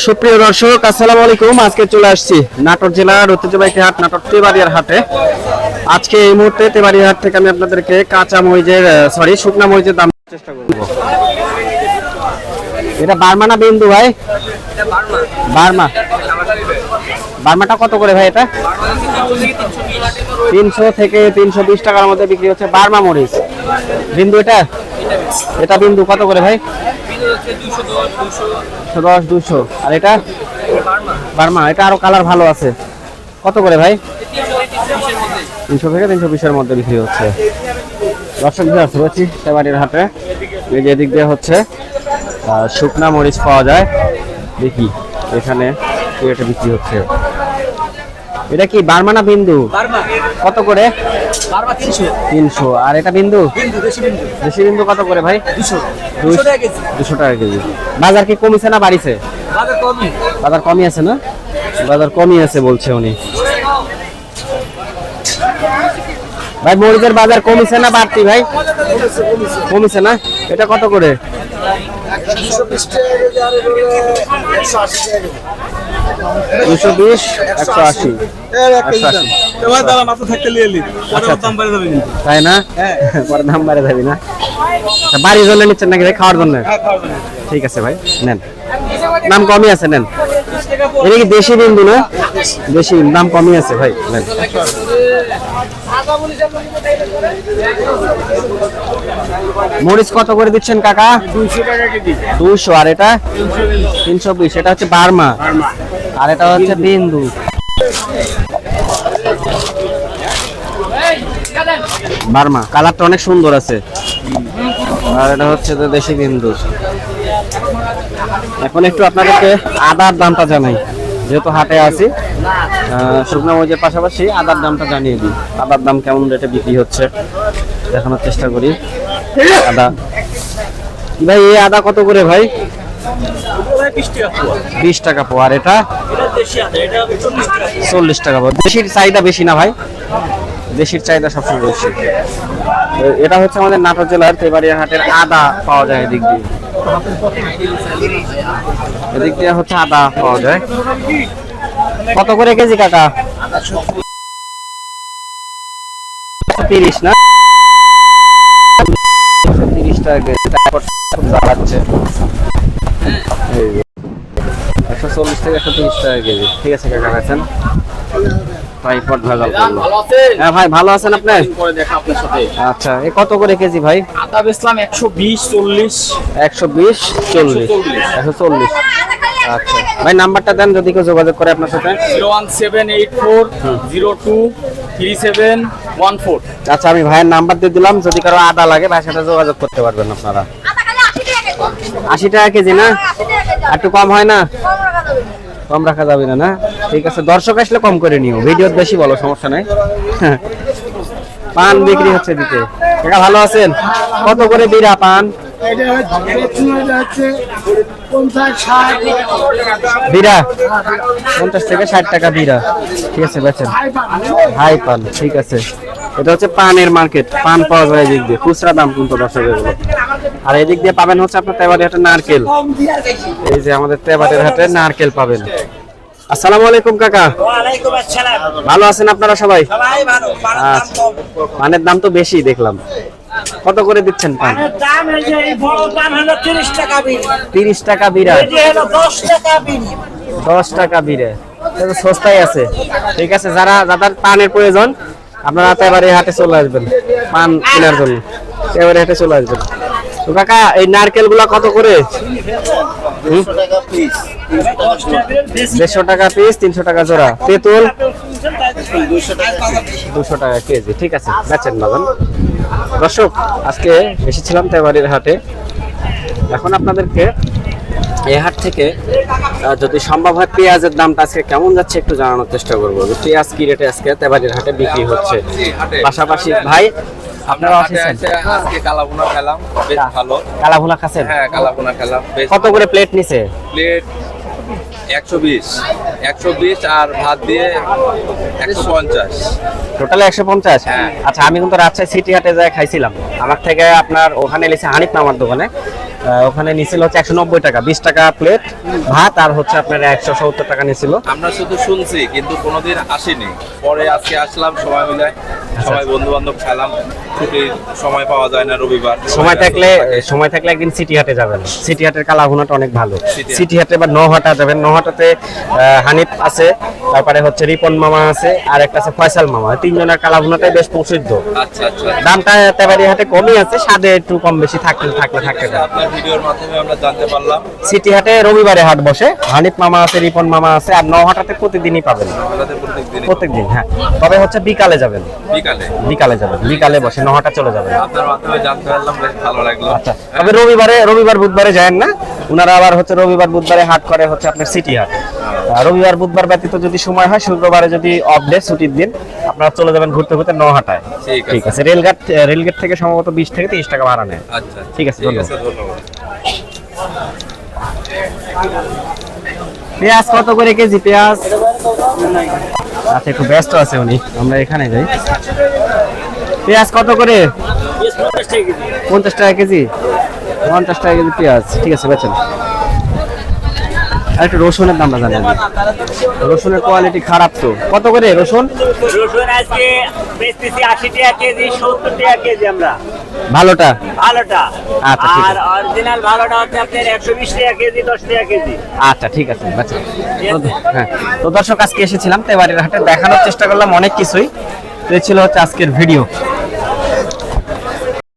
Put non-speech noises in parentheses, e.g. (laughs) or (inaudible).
সুপ্রিয় দর্শক, আসসালামু আলাইকুম। আজকে চলে আসছি নাটোর জেলার ঐতিহ্যবাহী হাট, নাটোর তেবাড়িয়ার হাটে। আজকে এই মুহূর্তে তেবাড়িয়া হাট থেকে আমি আপনাদেরকে কাঁচা মরিচের সরি শুকনা মরিচের দাম চেষ্টা করব। এটা বার্মা না বিন্দু ভাই? বার্মা। বার্মাটা কত করে ভাই এটা? তিনশো থেকে তিনশো বিশ টাকার মধ্যে বিক্রি হচ্ছে বার্মা মরিচ। বিন্দু এটা? এটা বিন্দু কত করে ভাই? একশো দশ, দুশো। আর এটা? বার্মা। এটা আরও কালার ভালো আছে। কত করে ভাই? তিনশো থেকে তিনশো বিশের মধ্যে বিক্রি হচ্ছে। দর্শক বিহার রয়েছি সেবাড়ির হাটে। এই যে এদিক দিয়ে হচ্ছে শুকনা মরিচ পাওয়া যায়। দেখি, এখানে এটা বিক্রি হচ্ছে। এটা কি বার্মা না বিন্দু? কত করে? তিনশো। আর এটা বিন্দু? দেশি বিন্দু। কত করে ভাই? দুশো। টাকা কেজি। বাজার কি কমিছে না বাড়িছে? বাজার কমই আছে না? বাজার কমই আছে বলছে উনি। ভাই মরিচের বাজার কমিছে না বাড়তি ভাই? কমিছে না? এটা কত করে? দুশো বিশ একশো আশি। আচ্ছা, কিন্তু। তাই না? (laughs) পরে দাম বাড়ে যাবি না। তা বাড়ির জন্য নিচ্ছেন নাকি ভাই খাওয়ার জন্য? ঠিক আছে ভাই নেন। দাম কমই আছে নেন। এটা কি দেশি বিন্দু না? দেশি দাম কমই আছে ভাই নেন। মরিচ কত করে দিচ্ছেন কাকা? দুইশো টাকা কেজি। দুশো আর এটা? তিনশো বিশ। এটা হচ্ছে বার্মা। আর এটা হচ্ছে বিন্দু। বার্মা কালারটা অনেক সুন্দর আছে। আর এটা হচ্ছে যে দেশি বিন্দু। এখন একটু আপনাদেরকে আদার দামটা জানাই। যেহেতু হাটে আছি শুকনো মরিচের পাশাপাশি আদার দামটা জানিয়ে দিই। আদার দাম কেমন রেটে বিক্রি হচ্ছে দেখানোর চেষ্টা করি। আদা। ভাই এই আদা কত করে ভাই? বিশ টাকা পোয়া। এটা? চল্লিশ টাকা পোয়া। দেশির চাহিদা বেশি না ভাই? দেশির চাহিদা সবসময় বেশি। এটা হচ্ছে আমাদের নাটোর জেলার তেবাড়িয়া হাটের আদা পাওয়া যায় এদিক দিয়ে। এদিক দিয়ে হচ্ছে আদা পাওয়া যায়। কত করে কেজি কাকা? তিরিশ না? তিরিশ টাকা তারপর দাঁড়াচ্ছে। একশো চল্লিশ থেকে একশো তিরিশ টাকা কেজি। ঠিক আছে কাকা ট্রাইপড হ্যাঁ ভাই ভালো আছেন আপনি? আচ্ছা এ কত করে কেজি ভাই? আদা বেচলাম একশো বিশ চল্লিশ। একশো বিশ চল্লিশ। একশো চল্লিশ। আচ্ছা। ভাই নাম্বারটা দেন যদি কেউ যোগাযোগ করে আপনার সাথে। Zero one seven eight four zero two three seven one four. আচ্ছা আমি ভাইয়ের নাম্বার দিয়ে দিলাম। যদি কারও আদা লাগে ভাইয়ের সাথে যোগাযোগ করতে পারবেন আপনারা। আশি টাকা কেজি না? একটু কম হয় না? কম রাখা যাবে না না? ঠিক আছে, দর্শক আসলে কম করে নিও। ভিডিও বেশি বলো, সমস্যা নাই। (laughs) পান বিক্রি হচ্ছে দিতে। কাকা, ভালো আছেন? কত করে বিড়া পান? পঞ্চাশ থেকে ষাট টাকা বিড়া। ঠিক আছে পান, ঠিক আছে। এটা হচ্ছে পানের মার্কেট। পান পাওয়া যায় দিয়ে। খুচরা দাম কিন্তু দর্শক এগুলো আর এদিক দিয়ে পাবেন হচ্ছে আপনার তেবাড়ি হাটে নারকেল। এই যে আমাদের তেবাড়ির হাটে নারকেল পাবেন। আসসালামু আলাইকুম কাকা। ভালো আছেন আপনারা সবাই? সবাই পানের দাম আচ্ছা। পানের দাম তো বেশি দেখলাম। কত করে দিচ্ছেন পান? তিরিশ টাকা হলো দশ টাকা তো সস্তাই আছে। ঠিক আছে যারা যাদের পানের প্রয়োজন আপনারা এবারে হাটে চলে আসবেন। পান কেনার জন্য। এবারে হাটে চলে আসবেন। তো কাকা, এই নারকেলগুলা কত করে? দেড়শো টাকা পিস তিনশো টাকা জোড়া। তেঁতুল? দুশো টাকা কেজি, ঠিক আছে, বেচেন বাগান দর্শক, আজকে এসেছিলাম তেবাড়ির হাটে। এখন আপনাদেরকে এই হাট থেকে যদি সম্ভব হয় পেঁয়াজের দামটা আজকে কেমন যাচ্ছে একটু জানানোর চেষ্টা করব। পেঁয়াজ কি রেটে আজকে তেবাড়ির হাটে বিক্রি হচ্ছে? পাশাপাশি ভাই আপনারা আসেছেন? আজকে কালাভুনা খেলাম বেশ ভালো। কালা ভুনা খাচ্ছেন? হ্যাঁ কালাভুনা খেলাম কত করে প্লেট নিছে? প্লেট একশো বিশ। একশো বিশ আর ভাত দিয়ে একশো পঞ্চাশ। টোটালে একশো পঞ্চাশ? হ্যাঁ। আচ্ছা আমি কিন্তু রাজশাহী সিটি হাটে যায় খাইছিলাম। আমার থেকে আপনার ওখানে এসেছে হানিফ নামার দোকানে। আহ, ওখানে নিছিল হচ্ছে একশো নব্বই টাকা বিশ টাকা প্লেট ভাত আর হচ্ছে আপনার একশো সত্তর টাকা নিছিল। আমরা শুধু শুনছি কিন্তু কোনোদিন আসিনি। পরে আজকে আসলাম সবাই মিলে। সবাই বন্ধু বান্ধব খেলাম ছুটির সময় পাওয়া যায় না রবিবার। সময় থাকলে সময় থাকলে একদিন সিটি হাটে যাবেন। সিটি হাটের কালা ভুনাটা অনেক ভালো। সিটি হাটে। বা নহাটা যাবেন। নহাটাতে হানিফ আছে তারপরে হচ্ছে রিপন মামা আছে আর একটা আছে ফয়সাল মামা। তিনজনের কালা ভুনাটাই বেশ প্রসিদ্ধ। আচ্ছা আচ্ছা। দামটা তেবারি হাটে কমই আছে স্বাদে একটু কম বেশি থাকলে থাকলে থাকতে পারে। আপনার ভিডিওর মাধ্যমে আমরা জানতে পারলাম। সিটি হাটে রবিবারে হাট বসে। হানিফ মামা আছে রিপন মামা আছে আর নহাটাতে প্রতিদিনই পাবেন। আপনাদের প্রত্যেক দিন প্রত্যেকদিন হ্যাঁ। তবে হচ্ছে বিকালে যাবেন। বিকালে? বিকালে যাবেন বিকালে বসে নহাটা চলে যাবেন আপনার মাধ্যমে জানতে পারলাম বেশ ভালো লাগল। আচ্ছা তবে রবিবারে রবিবার বুধবারে যায় না। ওনারা আবার হচ্ছে রবিবার বুধবারে হাট করে হচ্ছে আপনার সিটি হাট। আর রবিবার বুধবার ব্যতীত যদি সময় হয় শুক্রবারে যদি অফ ডে ছুটির দিন আপনারা চলে যাবেন ঘুরতে ঘুরতে নহাটায় ঠিক আছে। ঠিক আছে। রেলঘাট রেলগেট থেকে সম্ভবত বিশ থেকে তিরিশ টাকা ভাড়া নেয়। আচ্ছা ঠিক আছে, ঠিক আছে ধন্যবাদ। পেঁয়াজ কত করে কেজি পেঁয়াজ? আচ্ছা একটু ব্যস্ত আছে উনি। আমরা এখানে যাই। পেঁয়াজ কত করে? পঞ্চাশ টাকা কেজি। পঞ্চাশ টাকা কেজি পেঁয়াজ। ঠিক আছে, বেচেন। আর একটু রসুনের দামটা জানেন রসুনের কোয়ালিটি খারাপ তো। কত করে রসুন? রসুন আজকে আশি টাকা কেজি, সত্তর টাকা কেজি আমরা। ভালোটা? ভালোটা। আচ্ছা, ঠিক আর অরিজিনাল ভালোটা হচ্ছে আপনার একশো বিশ টাকা কেজি দশ টাকা কেজি। আচ্ছা ঠিক আছে আচ্ছা তো- দর্শক আজকে এসেছিলাম তেবাড়ির হাটে দেখানোর চেষ্টা করলাম অনেক কিছুই। তো এই ছিল হচ্ছে আজকের ভিডিও।